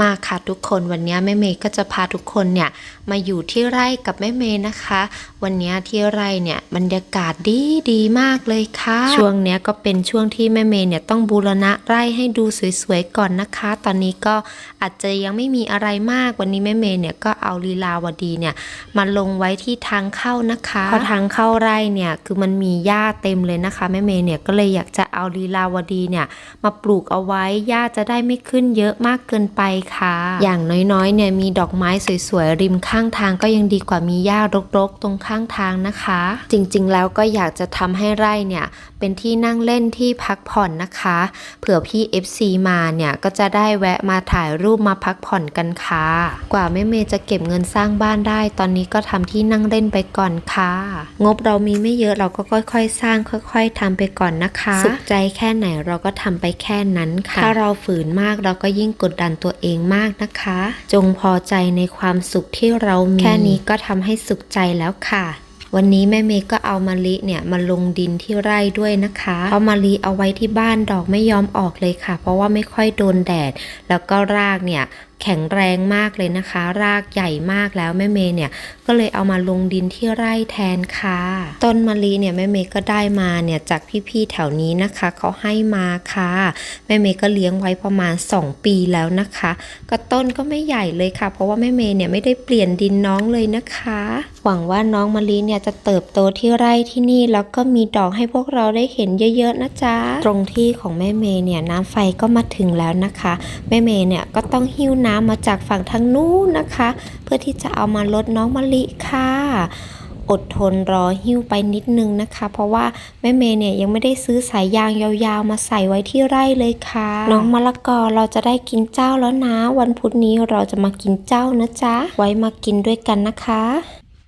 มาค่ะทุกคนวันนี้แม่เมย์ก็จะพาทุกคนเนี่ยมาอยู่ที่ไร่กับแม่เมย์นะคะ วันนี้ที่ไร่เนี่ยบรรยากาศดีดีมากเลยค่ะ ช่วงเนี้ยก็เป็นช่วงที่แม่เมย์เนี่ยต้องบูรณะไร่ให้ดูสวยๆก่อนนะคะ ตอนนี้ก็อาจจะยังไม่มีอะไรมากวันนี้แม่เมย์เนี่ยก็เอาลีลาวดีเนี่ยมาลงไว้ที่ทางเข้านะคะพราะทางเข้าไร่เนี่ยคือมันมีหญ้าเต็มเลยนะคะแม่เมย์เนี่ยก็เลยอยากจะเอาลีลาวดีเนี่ยมาปลูกเอาไว้หญ้าจะได้ไม่ขึ้นเยอะมากเกินไปค่ะ อย่างน้อยๆ เนี่ยมีดอกไม้สวยๆ ริมข้างทางก็ยังดีกว่ามีหญ้ารกๆ ตรงข้างทางนะคะ จริงๆ แล้วก็อยากจะทำให้ไร่เนี่ยเป็นที่นั่งเล่นที่พักผ่อนนะคะ เผื่อพี่ FC มาเนี่ยก็จะได้แวะมาถ่ายรูปมาพักผ่อนกันค่ะ กว่าแม่เมย์จะเก็บเงินสร้างบ้านได้ ตอนนี้ก็ทำที่นั่งเล่นไปก่อนค่ะ งบเรามีไม่เยอะเราก็ค่อย ๆ สร้างค่อย ๆทำไปก่อนนะคะ สุขใจแค่ไหนเราก็ทำไปแค่นั้นค่ะ ถ้าเราฝืนมากเราก็ยิ่งกดดันตัวเองมากนะคะ จงพอใจในความสุขที่เรามี แค่นี้ก็ทำให้สุขใจแล้วค่ะวันนี้แม่เมย์ก็เอามะลิเนี่ยมาลงดินที่ไร่ด้วยนะคะ เพราะมะลิเอาไว้ที่บ้านดอกไม่ยอมออกเลยค่ะ เพราะว่าไม่ค่อยโดนแดด แล้วก็รากเนี่ย แข็งแรงมากเลยนะคะ รากใหญ่มากแล้วแม่เมย์เนี่ยก็เลยเอามาลงดินที่ไร่แทนค่ะ ต้นมะลิเนี่ยแม่เมย์ก็ได้มาเนี่ยจากพี่ๆแถวนี้นะคะเขาให้มาค่ะแม่เมย์ก็เลี้ยงไว้ประมาณ 2 ปีแล้วนะคะ ก็ต้นก็ไม่ใหญ่เลยค่ะ เพราะว่าแม่เมย์เนี่ยไม่ได้เปลี่ยนดินน้องเลยนะคะ หวังว่าน้องมะลิเนี่ยจะเติบโตที่ไร่ที่นี่แล้วก็มีดอกให้พวกเราได้เห็นเยอะๆนะจ๊ะตรงที่ของแม่เมย์เนี่ยน้ำไฟก็มาถึงแล้วนะคะ แม่เมย์เนี่ยก็ต้องหิ้วน้ำมาจากฝั่งทางนู้นนะคะ เพื่อที่จะเอามาลดน้องมะลิค่ะอดทนรอหิ้วไปนิดนึงนะคะ เพราะว่าแม่เมย์เนี่ยยังไม่ได้ซื้อสายยางยาวๆ มาใส่ไว้ที่ไร่เลยค่ะ น้องมะละกอเราจะได้กินเจ้าแล้วนะ วันพุธนี้เราจะมากินเจ้านะจ๊ะไว้มากินด้วยกันนะคะ